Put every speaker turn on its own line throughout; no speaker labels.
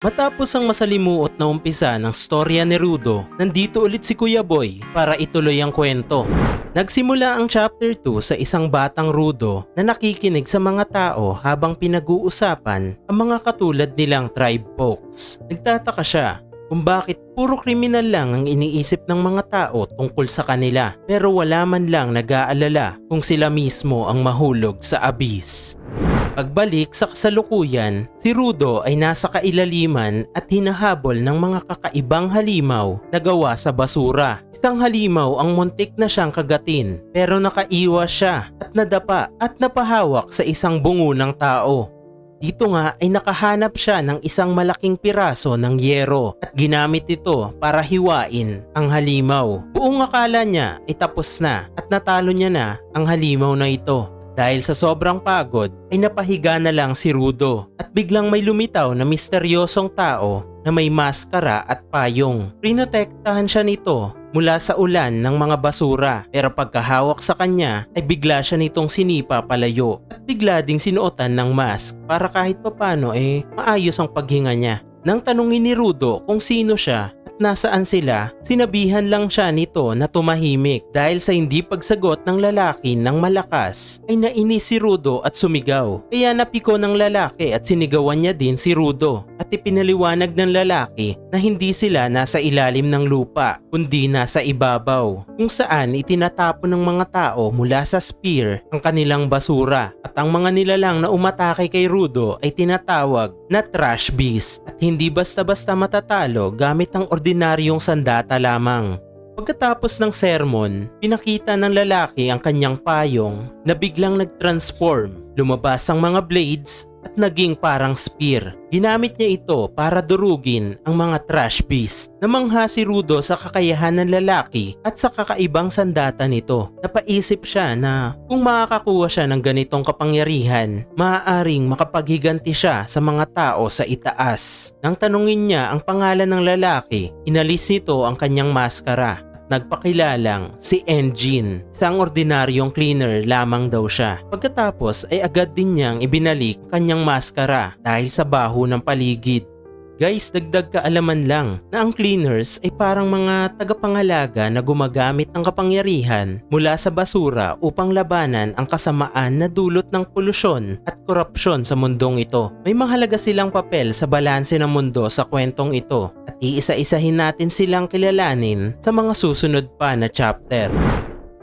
Matapos ang masalimuot na umpisa ng storya ni Rudo, nandito ulit si Kuya Boy para ituloy ang kwento. Nagsimula ang chapter 2 sa isang batang Rudo na nakikinig sa mga tao habang pinag-uusapan ang mga katulad nilang tribe folks. Nagtataka siya kung bakit puro kriminal lang ang iniisip ng mga tao tungkol sa kanila pero wala man lang nag-aalala kung sila mismo ang mahulog sa abyss. Pagbalik sa kasalukuyan, si Rudo ay nasa kailaliman at hinahabol ng mga kakaibang halimaw na gawa sa basura. Isang halimaw ang muntik na siyang kagatin pero nakaiwas siya at nadapa at napahawak sa isang bungo ng tao. Dito nga ay nakahanap siya ng isang malaking piraso ng yero at ginamit ito para hiwain ang halimaw. Buong akala niya ay tapos na at natalo niya na ang halimaw na ito. Dahil sa sobrang pagod ay napahiga na lang si Rudo at biglang may lumitaw na misteryosong tao na may maskara at payong. Prinotektahan siya nito mula sa ulan ng mga basura pero pagkahawak sa kanya ay bigla siya nitong sinipa palayo at bigla ding sinuotan ng mask para kahit papano eh maayos ang paghinga niya. Nang tanungin ni Rudo kung sino siya nasaan sila, sinabihan lang siya nito na tumahimik dahil sa hindi pagsagot ng lalaki ng malakas ay nainis si Rudo at sumigaw. Kaya napiko ng lalaki at sinigawan niya din si Rudo at ipinaliwanag ng lalaki na hindi sila nasa ilalim ng lupa kundi nasa ibabaw kung saan itinatapon ng mga tao mula sa spear ang kanilang basura at ang mga nilalang na umatake kay Rudo ay tinatawag na trash beast at hindi basta-basta matatalo gamit ang ordinaryong sandata lamang. Pagkatapos ng sermon, pinakita ng lalaki ang kanyang payong na biglang nag-transform. Lumabas ang mga blades at naging parang spear. Ginamit niya ito para durugin ang mga trash beast. Namangha si Rudo sa kakayahan ng lalaki at sa kakaibang sandata nito. Napaisip siya na kung makakakuha siya ng ganitong kapangyarihan, maaaring makapaghiganti siya sa mga tao sa itaas. Nang tanungin niya ang pangalan ng lalaki, inalis nito ang kanyang maskara nagpakilalang si Engine. Isang ordinaryong cleaner lamang daw siya. Pagkatapos ay agad din niyang ibinalik ang kanyang maskara dahil sa baho ng paligid. Guys, dagdag kaalaman lang na ang cleaners ay parang mga tagapangalaga na gumagamit ng kapangyarihan mula sa basura upang labanan ang kasamaan na dulot ng polusyon at korupsyon sa mundong ito. May mahalaga silang papel sa balanse ng mundo sa kwentong ito at iisa-isahin natin silang kilalanin sa mga susunod pa na chapter.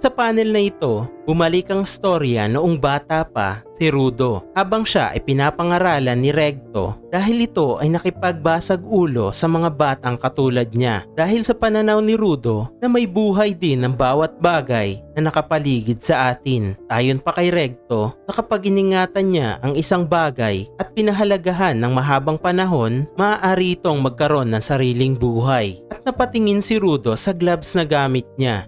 Sa panel na ito, bumalik ang storya noong bata pa si Rudo habang siya ay pinapangaralan ni Regto dahil ito ay nakipagbasag ulo sa mga batang katulad niya dahil sa pananaw ni Rudo na may buhay din ng bawat bagay na nakapaligid sa atin. Ayon pa kay Regto na kapag iningatan niya ang isang bagay at pinahalagahan ng mahabang panahon, maaari itong magkaroon ng sariling buhay. At napatingin si Rudo sa gloves na gamit niya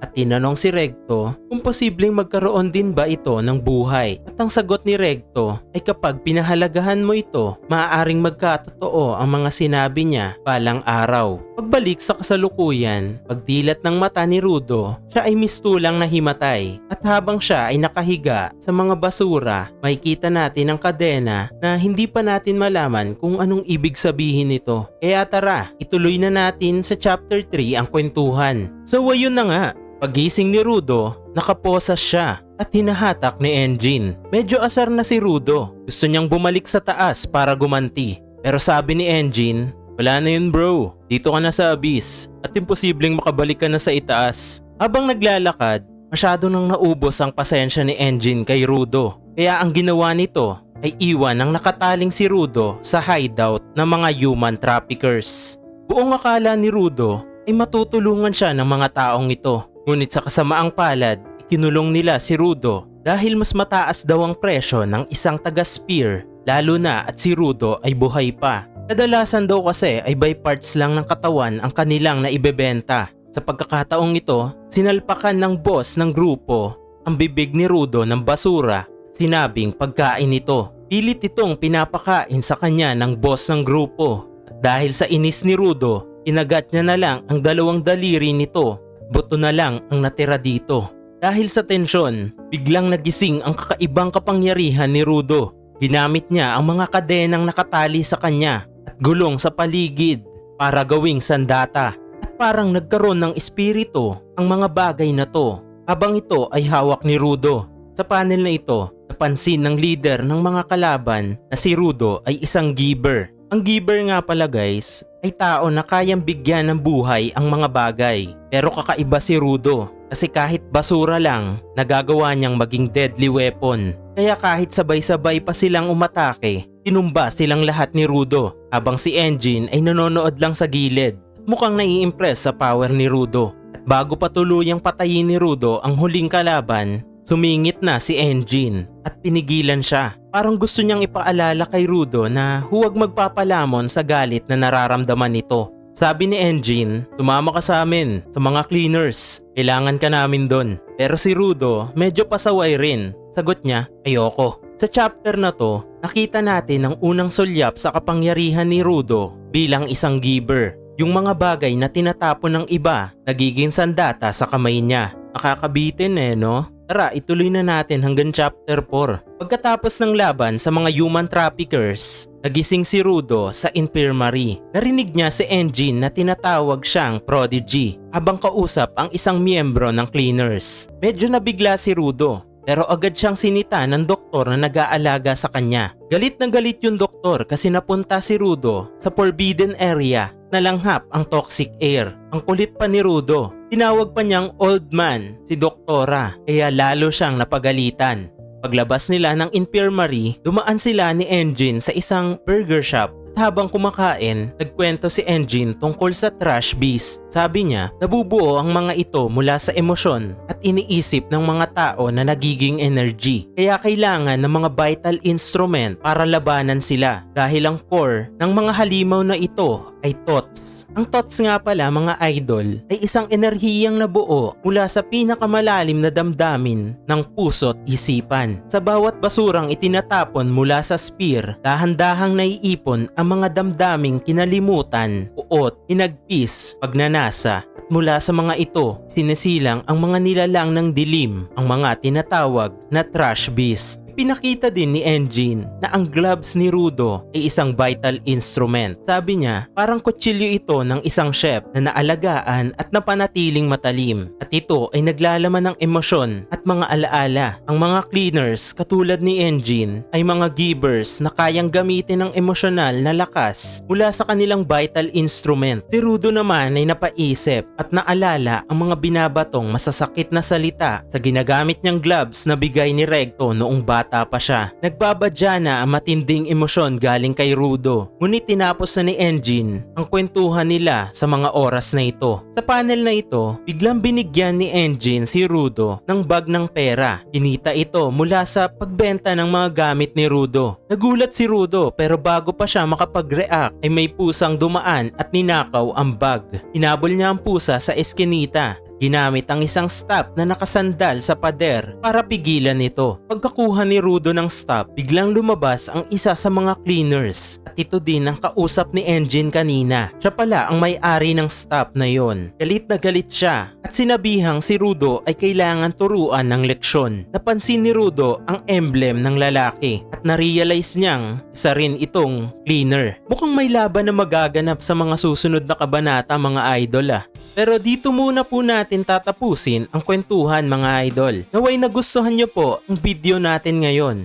at tinanong si Regto kung posibleng magkaroon din ba ito ng buhay. At ang sagot ni Regto ay kapag pinahalagahan mo ito, maaaring magkatotoo ang mga sinabi niya balang araw. Pagbalik sa kasalukuyan, pagdilat ng mata ni Rudo, siya ay mistulang nahimatay. At habang siya ay nakahiga sa mga basura, makikita natin ang kadena na hindi pa natin malaman kung anong ibig sabihin nito. Kaya tara, ituloy na natin sa chapter 3 ang kwentuhan. So ayun na nga, Pagising ni Rudo, nakaposas siya at hinahatak ni Engine. Medyo asar na si Rudo. Gusto niyang bumalik sa taas para gumanti. Pero sabi ni Engine, wala na yun bro. Dito ka na sa abyss at imposibleng makabalik ka na sa itaas. Habang naglalakad, masyado nang naubos ang pasensya ni Engine kay Rudo. Kaya ang ginawa nito ay iwan ng nakataling si Rudo sa hideout ng mga human traffickers. Buong akala ni Rudo ay matutulungan siya ng mga taong ito Ngunit sa kasamaang palad, ikinulong nila si Rudo dahil mas mataas daw ang presyo ng isang taga-spear lalo na at si Rudo ay buhay pa. Kadalasan daw kasi ay by parts lang ng katawan ang kanilang naibebenta. Sa pagkakataong ito, sinalpakan ng boss ng grupo ang bibig ni Rudo ng basura sinabing pagkain ito. Pilit itong pinapakain sa kanya ng boss ng grupo. At dahil sa inis ni Rudo, inagat niya na lang ang dalawang daliri nito buto na lang ang natira dito. Dahil sa tensyon, biglang nagising ang kakaibang kapangyarihan ni Rudo. Ginamit niya ang mga kadenang nakatali sa kanya at gulong sa paligid para gawing sandata. At parang nagkaroon ng espiritu ang mga bagay na to habang ito ay hawak ni Rudo. Sa panel na ito, napansin ng leader ng mga kalaban na si Rudo ay isang giver. Ang giver nga pala guys ay tao na kayang bigyan ng buhay ang mga bagay. Pero kakaiba si Rudo kasi kahit basura lang, nagagawa niyang maging deadly weapon. Kaya kahit sabay-sabay pa silang umatake, tinumba silang lahat ni Rudo habang si Engine ay nanonood lang sa gilid. Mukhang nai-impress sa power ni Rudo. At bago pa tuluyang patayin ni Rudo ang huling kalaban, sumingit na si Engine at pinigilan siya. Parang gusto niyang ipaalala kay Rudo na huwag magpapalamon sa galit na nararamdaman nito. Sabi ni Engine, tumama ka sa amin, sa mga cleaners. Kailangan ka namin doon. Pero si Rudo, medyo pasaway rin. Sagot niya, ayoko. Sa chapter na to, nakita natin ang unang sulyap sa kapangyarihan ni Rudo bilang isang giver. Yung mga bagay na tinatapon ng iba, nagiging sandata sa kamay niya. Nakakabitin eh, no? Tara, ituloy na natin hanggang chapter 4. Pagkatapos ng laban sa mga human traffickers, nagising si Rudo sa infirmary. Narinig niya si Engine na tinatawag siyang Prodigy habang kausap ang isang miyembro ng cleaners. Medyo nabigla si Rudo pero agad siyang sinita ng doktor na nag-aalaga sa kanya. Galit na galit yung doktor kasi napunta si Rudo sa forbidden area na langhap ang toxic air. Ang kulit pa ni Rudo. Tinawag pa niyang old man si doktora kaya lalo siyang napagalitan. Paglabas nila ng infirmary, dumaan sila ni Engine sa isang burger shop habang kumakain, nagkwento si Engine tungkol sa trash beast. Sabi niya, nabubuo ang mga ito mula sa emosyon at iniisip ng mga tao na nagiging energy. Kaya kailangan ng mga vital instrument para labanan sila dahil ang core ng mga halimaw na ito ay thoughts. Ang thoughts nga pala mga idol ay isang enerhiyang nabuo mula sa pinakamalalim na damdamin ng puso't isipan. Sa bawat basurang itinatapon mula sa spear, dahan-dahang naiipon ang mga damdaming kinalimutan, uot, hinagpis, pagnanasa at mula sa mga ito, sinisilang ang mga nilalang ng dilim, ang mga tinatawag na trash beast. Pinakita din ni Engine na ang gloves ni Rudo ay isang vital instrument. Sabi niya, parang kutsilyo ito ng isang chef na naalagaan at napanatiling matalim. At ito ay naglalaman ng emosyon at mga alaala. Ang mga cleaners katulad ni Engine ay mga givers na kayang gamitin ng emosyonal na lakas mula sa kanilang vital instrument. Si Rudo naman ay napaisip at naalala ang mga binabatong masasakit na salita sa ginagamit niyang gloves na bigay ni Recto noong bata pa siya. Nagbabadya na ang matinding emosyon galing kay Rudo. Ngunit tinapos na ni Engine ang kwentuhan nila sa mga oras na ito. Sa panel na ito, biglang binigyan ni Engine si Rudo ng bag ng pera. Kinita ito mula sa pagbenta ng mga gamit ni Rudo. Nagulat si Rudo pero bago pa siya makapag-react ay may pusang dumaan at ninakaw ang bag. Hinabol niya ang pusa sa eskinita Ginamit ang isang stop na nakasandal sa pader para pigilan ito. Pagkakuha ni Rudo ng stop, biglang lumabas ang isa sa mga cleaners at ito din ang kausap ni Engine kanina. Siya pala ang may-ari ng stop na yon. Galit na galit siya at sinabihang si Rudo ay kailangan turuan ng leksyon. Napansin ni Rudo ang emblem ng lalaki at narealize niyang isa rin itong cleaner. Mukhang may laban na magaganap sa mga susunod na kabanata mga idol ah. Pero dito muna po natin tatapusin ang kwentuhan mga idol. Naway nagustuhan nyo po ang video natin ngayon.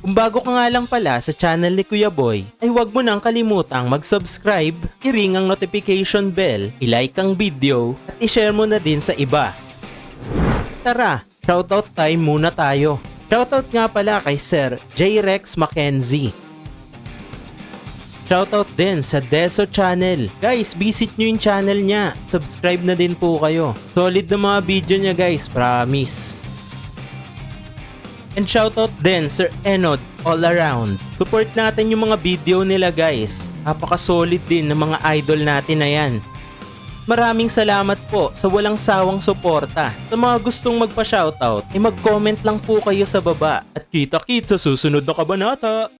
Kung bago ka nga lang pala sa channel ni Kuya Boy, ay huwag mo nang kalimutang mag-subscribe, i-ring ang notification bell, i-like ang video, at i-share mo na din sa iba. Tara, shoutout time muna tayo. Shoutout nga pala kay Sir J. Rex Mackenzie. Shoutout din sa Deso Channel. Guys, visit nyo yung channel niya. Subscribe na din po kayo. Solid na mga video niya guys, promise. And shoutout din Sir Enod all around. Support natin yung mga video nila guys. Napaka-solid din ng mga idol natin na yan. Maraming salamat po sa walang sawang suporta. Sa mga gustong magpa-shoutout, ay mag-comment lang po kayo sa baba. At kita-kit sa susunod na kabanata.